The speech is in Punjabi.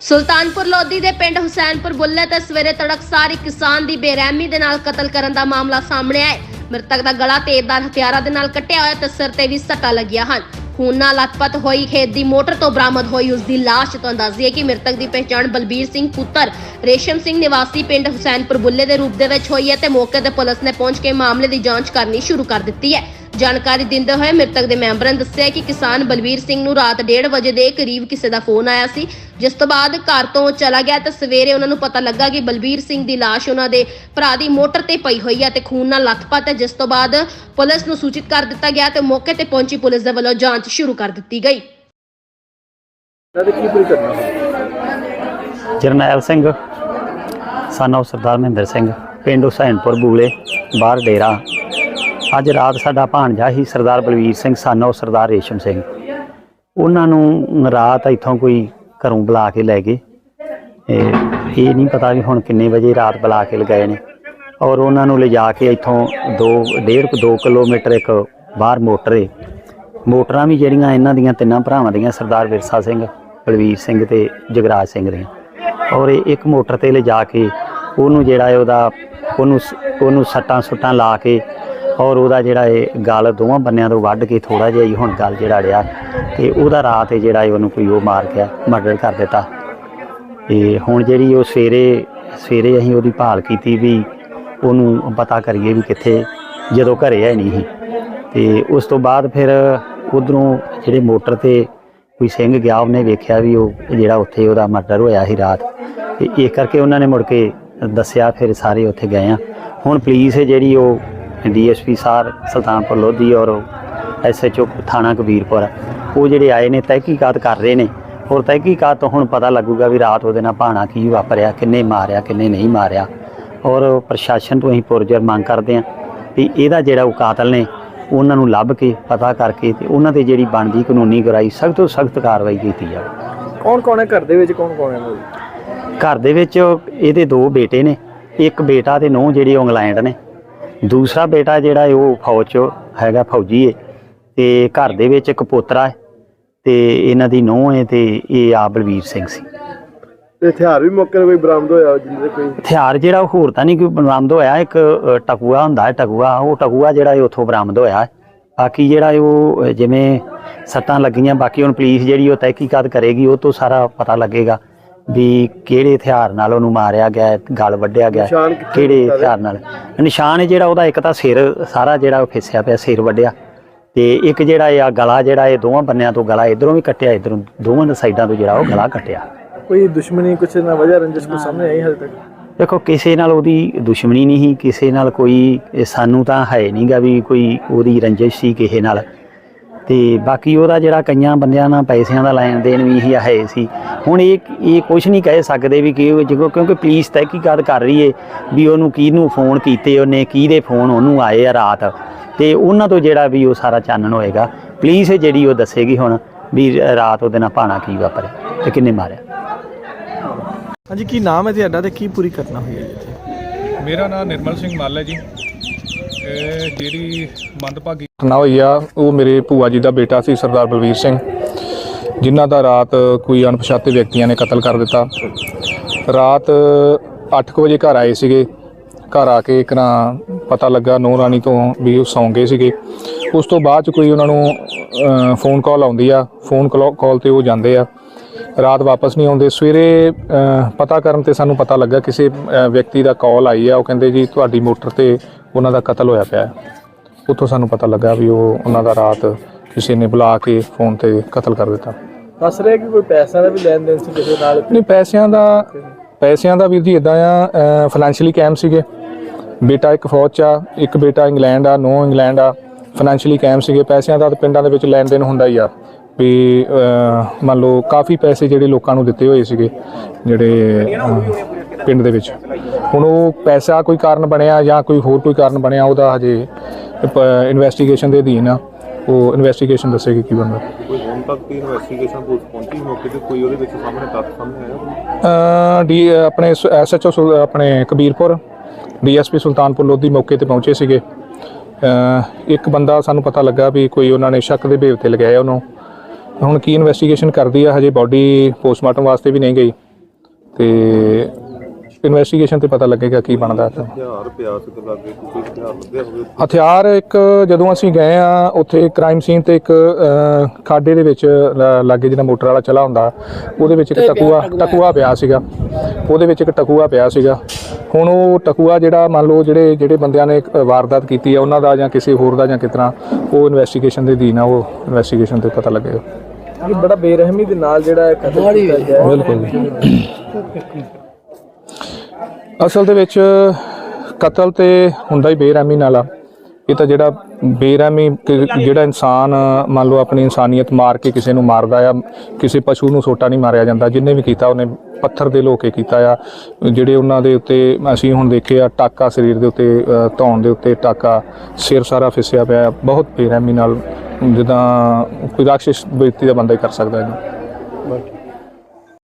ਸੁਲਤਾਨਪੁਰ ਲੋਧੀ ਦੇ ਪਿੰਡ ਹੁਸੈਨਪੁਰ ਬੁੱਲੇ ਤੇ ਸਵੇਰੇ ਤੜਕਸਾਰ ਇੱਕ ਕਿਸਾਨ ਦੀ ਬੇਰਹਿਮੀ ਦੇ ਨਾਲ ਕਤਲ ਕਰਨ ਦਾ ਮਾਮਲਾ ਸਾਹਮਣੇ ਆਇਆ ਹੈ। ਮ੍ਰਿਤਕ ਦਾ ਗਲਾ ਤੇਜ਼ਦਾਰ ਹਥਿਆਰਾਂ ਦੇ ਨਾਲ ਕੱਟਿਆ ਹੋਇਆ ਤੇ ਸਿਰ ਤੇ ਵੀ ਸੱਟਾਂ ਲੱਗੀਆਂ ਹਨ। ਖੂਨ ਨਾਲ ਲਥਪਥ ਹੋਈ ਖੇਤ ਦੀ ਮੋਟਰ ਤੋਂ ਬਰਾਮਦ ਹੋਈ ਉਸ ਦੀ ਲਾਸ਼। ਤੋਂ ਅੰਦਾਜ਼ੀ ਹੈ ਕਿ ਮ੍ਰਿਤਕ ਦੀ ਪਹਿਚਾਣ ਬਲਬੀਰ ਸਿੰਘ ਪੁੱਤਰ ਰੇਸ਼ਮ ਸਿੰਘ ਨਿਵਾਸੀ ਪਿੰਡ ਹੁਸੈਨਪੁਰ ਬੁੱਲੇ ਦੇ ਰੂਪ ਦੇ ਵਿੱਚ ਹੋਈ ਹੈ ਤੇ ਮੌਕੇ ਤੇ ਪੁਲਿਸ ਨੇ ਪਹੁੰਚ ਕੇ ਮਾਮਲੇ ਦੀ ਜਾਂਚ ਕਰਨੀ ਸ਼ੁਰੂ ਕਰ ਦਿੱਤੀ ਹੈ। ਜਾਣਕਾਰੀ ਦਿੰਦੇ ਹੋਏ ਮ੍ਰਿਤਕ ਦੇ ਮੈਂਬਰਾਂ ਨੇ ਦੱਸਿਆ ਕਿ ਕਿਸਾਨ ਬਲਬੀਰ ਸਿੰਘ ਨੂੰ ਰਾਤ 1:30 ਵਜੇ ਦੇ ਕਰੀਬ ਕਿਸੇ ਦਾ ਫੋਨ ਆਇਆ ਸੀ। ਜਿਸ ਤੋਂ ਬਾਅਦ ਘਰ ਤੋਂ ਚਲਾ ਗਿਆ ਤੇ ਸਵੇਰੇ ਉਹਨਾਂ ਨੂੰ ਪਤਾ ਲੱਗਾ ਕਿ ਬਲਬੀਰ ਸਿੰਘ ਦੀ ਲਾਸ਼ ਉਹਨਾਂ ਦੇ ਭਰਾ ਦੀ ਮੋਟਰ ਤੇ ਪਈ ਹੋਈ ਹੈ ਤੇ ਖੂਨ ਨਾਲ ਲੱਥਪੱਥ ਹੈ। ਜਿਸ ਤੋਂ ਬਾਅਦ ਪੁਲਿਸ ਨੂੰ ਸੂਚਿਤ ਕਰ ਦਿੱਤਾ ਗਿਆ ਤੇ ਮੌਕੇ ਤੇ ਪਹੁੰਚੀ ਪੁਲਿਸ ਦੇ ਵੱਲੋਂ ਜਾਂਚ ਸ਼ੁਰੂ ਕਰ ਦਿੱਤੀ ਗਈ। ਇਹਦੇ ਕੀ ਪੂਰੀ ਕਰਨਾ ਜਰਨੈਲ ਸਿੰਘ of ਸਰਦਾਰ ਮਹਿੰਦਰ ਸਿੰਘ ਪਿੰਡ ਹੁਸੈਨਪੁਰ ਬੂਲੇ ਬਾਹਰ ਡੇਰਾ। ਅੱਜ ਰਾਤ ਸਾਡਾ ਭਾਣਜਾ ਹੀ ਸਰਦਾਰ ਬਲਵੀਰ ਸਿੰਘ son of ਸਰਦਾਰ ਰੇਸ਼ਮ ਸਿੰਘ। ਉਹਨਾਂ ਨੂੰ ਰਾਤ ਇੱਥੋਂ ਕੋਈ ਘਰੋਂ ਬੁਲਾ ਕੇ ਲੈ ਗਏ। ਇਹ ਨਹੀਂ ਪਤਾ ਵੀ ਹੁਣ ਕਿੰਨੇ ਵਜੇ ਰਾਤ ਬੁਲਾ ਕੇ ਲਗਾਏ ਨੇ। ਔਰ ਉਹਨਾਂ ਨੂੰ ਲਿਜਾ ਕੇ ਇੱਥੋਂ 2 1.5 2 ਕਿਲੋਮੀਟਰ ਇੱਕ ਬਾਹਰ ਮੋਟਰ ਏ। ਮੋਟਰਾਂ ਵੀ ਜਿਹੜੀਆਂ ਇਹਨਾਂ ਦੀਆਂ ਤਿੰਨਾਂ ਭਰਾਵਾਂ ਦੀਆਂ, ਸਰਦਾਰ ਵਿਰਸਾ ਸਿੰਘ, ਬਲਵੀਰ ਸਿੰਘ ਤੇ ਜਗਰਾਜ ਸਿੰਘ ਦੀਆਂ। ਔਰ ਇਹ ਇੱਕ ਮੋਟਰ ਤੇ ਲਿਜਾ ਕੇ ਉਹਨੂੰ ਜਿਹੜਾ ਹੈ ਉਹਦਾ, ਉਹਨੂੰ ਸ- ਉਹਨੂੰ ਸੱਟਾਂ ਸੁੱਟਾਂ ਲਾ ਕੇ ਔਰ ਉਹਦਾ ਜਿਹੜਾ ਇਹ ਗਲ ਦੋਵਾਂ ਬੰਨਿਆਂ ਤੋਂ ਵੱਢ ਕੇ ਥੋੜਾ ਜਿਹਾ ਹੀ ਹੁਣ ਗਲ ਜਿਹੜਾ ਰਿਹਾ ਤੇ ਉਹਦਾ ਰਾਤ ਇਹ ਜਿਹੜਾ ਇਹ ਉਹਨੂੰ ਕੋਈ ਉਹ ਮਾਰ ਗਿਆ ਮਰਡਰ ਕਰ ਦਿੱਤਾ। ਤੇ ਹੁਣ ਜਿਹੜੀ ਉਹ ਸਵੇਰੇ ਸਵੇਰੇ ਅਸੀਂ ਉਹਦੀ ਭਾਲ ਕੀਤੀ ਵੀ ਉਹਨੂੰ ਪਤਾ ਕਰੀਏ ਵੀ ਕਿੱਥੇ, ਜਦੋਂ ਘਰੇ ਹੈ ਨਹੀਂ ਸੀ। ਤੇ ਉਸ ਤੋਂ ਬਾਅਦ ਫਿਰ ਉਧਰੋਂ ਜਿਹੜੇ ਮੋਟਰ ਤੇ ਕੋਈ ਸਿੰਘ ਗਿਆ, ਉਹਨੇ ਵੇਖਿਆ ਵੀ ਉਹ ਜਿਹੜਾ ਉੱਥੇ ਉਹਦਾ ਮਰਡਰ ਹੋਇਆ ਸੀ ਰਾਤ। ਤੇ ਇਹ ਕਰਕੇ ਉਹਨਾਂ ਨੇ ਮੁੜ ਕੇ ਦੱਸਿਆ, ਫਿਰ ਸਾਰੇ ਉੱਥੇ ਗਏ ਆ। ਹੁਣ ਪੁਲਿਸ ਜਿਹੜੀ ਉਹ ਡੀਐਸਪੀ ਸਾਰ ਸੁਲਤਾਨਪੁਰ ਲੋਧੀ ਔਰ ਐਸਐਚਓ ਥਾਣਾ ਕਬੀਰਪੁਰ। ਉਹ ਜਿਹੜੇ ਆਏ ਨੇ ਤਹਿਕੀਕਾਤ ਕਰ ਰਹੇ ਨੇ। ਔਰ ਤਹਿਕੀਕਾਤ ਤੋਂ ਹੁਣ ਪਤਾ ਲੱਗੂਗਾ ਵੀ ਰਾਤ ਉਹਦੇ ਨਾਲ ਭਾਣਾ ਕੀ ਵਾਪਰਿਆ ਕਿੰਨੇ ਮਾਰਿਆ ਕਿੰਨੇ ਨਹੀਂ ਮਾਰਿਆ। ਔਰ ਪ੍ਰਸ਼ਾਸਨ ਤੋਂ ਅਸੀਂ ਪੁਰਜਰ ਮੰਗ ਕਰਦੇ ਹਾਂ ਵੀ ਇਹਦਾ ਜਿਹੜਾ ਉਹ ਕਾਤਲ ਨੇ ਉਹਨਾਂ ਨੂੰ ਲੱਭ ਕੇ ਪਤਾ ਕਰਕੇ ਤੇ ਉਹਨਾਂ ਤੇ ਜਿਹੜੀ ਬਣਦੀ ਕਾਨੂੰਨੀ ਗਰਾਈ ਸਖਤ ਤੋਂ ਸਖਤ ਕਾਰਵਾਈ ਕੀਤੀ ਜਾਵੇ। ਕੌਣ ਕੌਣ ਹੈ ਘਰ ਦੇ ਵਿੱਚ ਕੌਣ ਕੌਣ ਹੈ? ਘਰ ਦੇ ਵਿੱਚ ਇਹਦੇ ਦੋ ਬੇਟੇ ਨੇ। ਇੱਕ ਬੇਟਾ ਤੇ ਨੂੰਹ ਜਿਹੜੀ ਇੰਗਲੈਂਡ ਨੇ। ਦੂਸਰਾ ਬੇਟਾ ਜਿਹੜਾ ਹੈ ਉਹ ਫੌਜ 'ਚ ਹੈਗਾ ਫੌਜੀ ਹੈ ਤੇ ਘਰ ਦੇ ਵਿੱਚ ਇੱਕ ਪੋਤਰਾ ਹੈ ਤੇ ਇਹਨਾਂ ਦੀ ਨੂੰਹ ਹੈ ਤੇ ਇਹ ਆ ਬਲਵੀਰ ਸਿੰਘ ਸੀ। ਤੇ ਹਥਿਆਰ ਵੀ ਮੌਕੇ ਤੇ ਕੋਈ ਬਰਾਮਦ ਹੋਇਆ ਜਿਹਦੇ ਕੋਈ? ਹਥਿਆਰ ਜਿਹੜਾ ਉਹ ਹੋਰ ਤਾਂ ਨਹੀਂ ਕੋਈ ਬਰਾਮਦ ਹੋਇਆ ਇੱਕ ਟਕੂਆ ਹੁੰਦਾ ਹੈ ਟਕੂਆ ਉਹ ਟਕੂਆ ਜਿਹੜਾ ਇਹ ਉੱਥੋਂ ਬਰਾਮਦ ਹੋਇਆ ਬਾਕੀ ਜਿਹੜਾ ਉਹ ਜਿਵੇਂ ਸੱਟਾਂ ਲੱਗੀਆਂ ਬਾਕੀ ਹੁਣ ਪੁਲਿਸ ਜਿਹੜੀ ਉਹ ਤਹਿਕੀਕਾਤ ਕਰੇਗੀ ਉਹ ਤੋਂ ਸਾਰਾ ਪਤਾ ਲੱਗੇਗਾ। ਵੀ ਕਿਹੜੇ ਹਥਿਆਰ ਨਾਲ ਉਹਨੂੰ ਮਾਰਿਆ ਗਿਆ ਹੈ, ਗਲ ਵੱਢਿਆ ਗਿਆ ਹੈ, ਨਿਸ਼ਾਨ ਕਿੱਥੇ ਕਿਹੜੇ ਦਿੱਤਾ ਹਥਿਆਰ ਨਾਲ? ਨਿਸ਼ਾਨ ਹੈ ਜਿਹੜਾ ਉਹਦਾ ਇੱਕ ਤਾਂ ਸਿਰ ਸਾਰਾ ਜਿਹੜਾ ਉਹ ਫਿਸਿਆ ਪਿਆ ਸਿਰ ਵੱਢਿਆ। ਤੇ ਇੱਕ ਜਿਹੜਾ ਇਹ ਆ ਗਲਾ ਜਿਹੜਾ ਇਹ ਦੋਵਾਂ ਬੰਨਿਆਂ ਤੋਂ ਗਲਾ ਇਧਰੋਂ ਵੀ ਕੱਟਿਆ ਇਧਰੋਂ ਦੋਵਾਂ ਸਾਈਡਾਂ ਤੋਂ ਜਿਹੜਾ ਉਹ ਗਲਾ ਕੱਟਿਆ। ਕੋਈ ਦੁਸ਼ਮਣੀ ਕੁਛ ਨਾ ਵਜ੍ਹਾ ਰੰਜਿਸ਼ ਕੋਈ ਸਾਹਮਣੇ ਆਈ ਹਜੇ ਤੱਕ? ਦੇਖੋ ਕਿਸੇ ਨਾਲ ਉਹਦੀ ਦੁਸ਼ਮਣੀ ਨਹੀਂ ਸੀ ਕਿਸੇ ਨਾਲ ਕੋਈ ਇਹ ਸਾਨੂੰ ਤਾਂ ਹੈ ਨਹੀਂਗਾ ਵੀ ਕੋਈ ਉਹਦੀ ਰੰਜਿਸ਼ ਸੀ ਕਿਸੇ ਨਾਲ। ਤੇ ਬਾਕੀ ਉਹਦਾ ਜਿਹੜਾ ਕਈਆਂ ਬੰਦਿਆਂ ਨਾਲ ਪੈਸਿਆਂ ਦਾ ਲੈਣ ਦੇਣ ਵੀ ਹੀ ਹੈ ਸੀ। ਹੁਣ ਇਹ ਇਹ ਕੁਝ ਨਹੀਂ ਕਹਿ ਸਕਦੇ ਵੀ ਕਿ ਕਿਉਂਕਿ ਪੁਲਿਸ ਤਹਿਕੀਕਾਤ ਕਰ ਰਹੀ ਏ ਵੀ ਉਹਨੂੰ ਕਿਹਨੂੰ ਫੋਨ ਕੀਤੇ ਉਹਨੇ ਕਿਹਦੇ ਫੋਨ ਉਹਨੂੰ ਆਏ ਆ ਰਾਤ। ਤੇ ਉਹਨਾਂ ਤੋਂ ਜਿਹੜਾ ਵੀ ਉਹ ਸਾਰਾ ਚਾਨਣ ਹੋਏਗਾ ਪੁਲਿਸ ਜਿਹੜੀ ਉਹ ਦੱਸੇਗੀ ਹੁਣ ਵੀ ਰਾਤ ਉਹਦੇ ਨਾਲ ਭਾਣਾ ਕੀ ਵਾਪਰਿਆ ਤੇ ਕਿੰਨੇ ਮਾਰਿਆ। ਹਾਂਜੀ ਕੀ ਨਾਮ ਹੈ ਤੁਹਾਡਾ ਤੇ ਕੀ ਪੂਰੀ ਕਰਨਾ ਹੋਈ ਹੈ ਜੀ ਇੱਥੇ? ਮੇਰਾ ਨਾਮ ਨਿਰਮਲ ਸਿੰਘ ਮੱਲ ਹੈ ਜੀ। ਇਹ ਜਿਹੜੀ ਮੰਦਭਾਗੀ ਘਟਨਾ ਹੋਈ ਆ, ਉਹ ਮੇਰੇ ਭੂਆ ਜੀ ਦਾ ਬੇਟਾ ਸੀ, ਸਰਦਾਰ ਬਲਵੀਰ ਸਿੰਘ, ਜਿਨ੍ਹਾਂ ਦਾ ਰਾਤ ਕੋਈ ਅਣਪਛਾਤੇ ਵਿਅਕਤੀਆਂ ਨੇ ਕਤਲ ਕਰ ਦਿੱਤਾ। ਰਾਤ 8:00 ਵਜੇ ਘਰ ਆਏ ਸੀਗੇ। ਘਰ ਆ ਕੇ ਇੱਕ ਨਾ ਪਤਾ ਲੱਗਾ ਨੋ ਰਾਣੀ ਤੋਂ ਵੀ ਉਹ ਸੌਂ ਗਏ ਸੀਗੇ। ਉਸ ਤੋਂ ਬਾਅਦ ਚ ਕੋਈ ਉਹਨਾਂ ਨੂੰ ਫੋਨ ਕਾਲ ਆਉਂਦੀ ਆ। ਫੋਨ ਕਾਲ ਤੇ ਉਹ ਜਾਂਦੇ ਆ। ਰਾਤ ਵਾਪਸ ਨਹੀਂ ਆਉਂਦੇ। ਸਵੇਰੇ ਪਤਾ ਕਰਨ ਤੇ ਸਾਨੂੰ ਪਤਾ ਲੱਗਾ, ਕਿਸੇ ਵਿਅਕਤੀ ਦਾ ਕਾਲ ਆਈ ਆ। ਉਹ ਕਹਿੰਦੇ ਜੀ, ਤੁਹਾਡੀ ਮੋਟਰ ਤੇ ਉਹਨਾਂ ਦਾ ਕਤਲ ਹੋਇਆ ਪਿਆ ਹੈ। ਉੱਥੋਂ ਸਾਨੂੰ ਪਤਾ ਲੱਗਾ ਵੀ ਉਹ ਉਹਨਾਂ ਦਾ ਰਾਤ ਕਿਸੇ ਨੇ ਬੁਲਾ ਕੇ ਫੋਨ ਤੇ ਕਤਲ ਕਰ ਦਿੱਤਾ। ਦੱਸ ਰਿਹਾ ਕਿ ਕੋਈ ਪੈਸਾ ਦਾ ਵੀ ਲੈਣ ਦੇਣ ਸੀ ਕਿਸੇ ਨਾਲ? ਨਹੀਂ ਪੈਸਿਆਂ ਦਾ ਪੈਸਿਆਂ ਦਾ ਵੀਰ ਜੀ ਇਦਾਂ ਆ ਫਾਈਨੈਂਸ਼ੀਅਲੀ ਕੈਮ ਸੀਗੇ। ਬੇਟਾ ਇੱਕ ਫੌਜ ਚ ਆ ਇੱਕ ਬੇਟਾ ਇੰਗਲੈਂਡ ਆ ਨੋ ਇੰਗਲੈਂਡ ਆ ਫਾਈਨੈਂਸ਼ੀਅਲੀ ਕੈਮ ਸੀਗੇ। ਪੈਸਿਆਂ ਦਾ ਤਾਂ ਪਿੰਡਾਂ ਦੇ ਵਿੱਚ ਲੈਣ ਦੇਣ ਹੁੰਦਾ ਹੀ ਆ। ਵੀ ਮੰਨ ਲਓ ਕਾਫੀ ਪੈਸੇ ਜਿਹੜੇ ਲੋਕਾਂ ਨੂੰ ਦਿੱਤੇ ਹੋਏ ਸੀਗੇ ਜਿਹੜੇ ਪਿੰਡ ਦੇ ਵਿੱਚ। ਹੁਣ ਉਹ ਪੈਸਾ ਕੋਈ ਕਾਰਨ ਬਣਿਆ ਜਾਂ ਕੋਈ ਹੋਰ ਕੋਈ ਕਾਰਨ ਬਣਿਆ ਉਹਦਾ ਹਜੇ ਇਨਵੈਸਟੀਗੇਸ਼ਨ ਦੇ ਅਧੀਨ ਆ। ਉਹ ਇਨਵੈਸਟੀਗੇਸ਼ਨ ਦੱਸੇਗੀ ਕੀ ਬਣਦਾ। ਕੋਈ ਹੁਣ ਤੱਕ ਦੀ ਇਨਵੈਸਟੀਗੇਸ਼ਨ ਪੁਲਿਸ ਪਹੁੰਚੀ ਮੌਕੇ ਤੇ ਕੋਈ ਉਹਦੇ ਵਿੱਚ ਸਾਹਮਣੇ ਤੱਥ ਸਾਹਮਣੇ ਆਇਆ ਡੀ ਆਪਣੇ ਐਸਐਚਓ ਆਪਣੇ ਕਬੀਰਪੁਰ ਡੀਐਸਪੀ ਸੁਲਤਾਨਪੁਰ ਲੋਧੀ ਮੌਕੇ ਤੇ ਪਹੁੰਚੇ ਸੀਗੇ। ਇੱਕ ਬੰਦਾ ਸਾਨੂੰ ਪਤਾ ਲੱਗਾ ਵੀ ਕੋਈ ਉਹਨਾਂ ਨੇ ਸ਼ੱਕ ਦੇ ਭੇਵ ਤੇ ਲਗਾਇਆ ਉਹਨੂੰ। ਹੁਣ ਕੀ ਇਨਵੈਸਟੀਗੇਸ਼ਨ ਕਰਦੀ ਆ ਹਜੇ ਬਾਡੀ ਪੋਸਟਮਾਰਟਮ ਵਾਸਤੇ ਵੀ ਨਹੀਂ ਗਈ। ਤੇ ਇਨਵੈਸਟੀਗੇਸ਼ਨ ਤੇ ਪਤਾ ਲੱਗੇਗਾ ਕੀ ਬਣਦਾ ਹੈ ਹਥਿਆਰ ਪਿਆ ਸੀ ਤੇ ਲੱਗੇ ਕੋਈ ਹਥਿਆਰ ਲੱਗੇ ਹੋਵੇ ਹਥਿਆਰ ਇੱਕ ਜਦੋਂ ਅਸੀਂ ਗਏ ਆ ਉੱਥੇ ਕ੍ਰਾਈਮ ਸੀਨ ਤੇ ਇੱਕ ਅਹ, ਖਾਡੇ ਦੇ ਵਿੱਚ ਲ- ਲਾਗੇ ਜਿਹੜਾ ਮੋਟਰ ਵਾਲਾ ਚਲਾ ਹੁੰਦਾ ਉਹਦੇ ਵਿੱਚ ਇੱਕ ਟਕੂਆ ਟਕੂਆ। ਪਿਆ ਸੀਗਾ। ਉਹਦੇ ਵਿੱਚ ਇੱਕ ਟਕੂਆ ਪਿਆ ਸੀਗਾ। ਹੁਣ ਉਹ ਟਕੂਆ ਜਿਹੜਾ ਮੰਨ ਲਓ ਜਿਹੜੇ ਜਿਹੜੇ ਬੰਦਿਆਂ ਨੇ ਵਾਰਦਾਤ ਕੀਤੀ ਆ ਉਹਨਾਂ ਦਾ ਜਾਂ ਕਿਸੇ ਹੋਰ ਦਾ ਜਾਂ ਕਿਤਨਾ ਉਹ ਇਨਵੈਸਟੀਗੇਸ਼ਨ ਦੇ ਅਧੀਨ ਆ ਉਹ ਇਨਵੈਸਟੀਗੇਸ਼ਨ ਤੇ ਪਤਾ ਲੱਗੇਗਾ। ਇਹ ਬੜਾ ਬੇਰਹਿਮੀ ਦੇ ਨਾਲ ਜਿਹੜਾ ਇਹ ਕਤਲ ਕੀਤਾ ਗਿਆ ਹੈ। ਬਿਲਕੁਲ ਜੀ ਅਸਲ ਦੇ ਵਿੱਚ ਕਤਲ ਤੇ ਹੁੰਦਾ ਹੀ ਬੇਰਹਿਮੀ ਨਾਲ ਆ। ਇਹ ਤਾਂ ਜਿਹੜਾ ਬੇਰਹਿਮੀ ਜਿਹੜਾ ਇਨਸਾਨ ਮੰਨ ਲਓ ਆਪਣੀ ਇਨਸਾਨੀਅਤ ਮਾਰ ਕੇ ਕਿਸੇ ਨੂੰ ਮਾਰਦਾ ਆ ਕਿਸੇ ਪਸ਼ੂ ਨੂੰ ਸੋਟਾ ਨਹੀਂ ਮਾਰਿਆ ਜਾਂਦਾ ਜਿੰਨੇ ਵੀ ਕੀਤਾ ਉਹਨੇ ਪੱਥਰ ਦੇ ਲੋਕੇ ਕੀਤਾ ਆ ਜਿਹੜੇ ਉਹਨਾਂ ਦੇ ਉੱਤੇ ਅਸੀਂ ਹੁਣ ਦੇਖਿਆ ਟਾਕਾ ਸਰੀਰ ਦੇ ਉੱਤੇ ਅ, ਧੌਣ ਦੇ ਉੱਤੇ ਟਾਕਾ ਸਿਰ ਸਾਰਾ ਫਿਸਿਆ ਪਿਆ ਬਹੁਤ ਬੇਰਹਿਮੀ ਨਾਲ ਜਿੱਦਾਂ ਕੋਈ ਰਾਖਸ਼ ਵਿਅਕਤੀ ਦਾ ਬੰਦਾ ਹੀ ਕਰ ਸਕਦਾ ਹੈ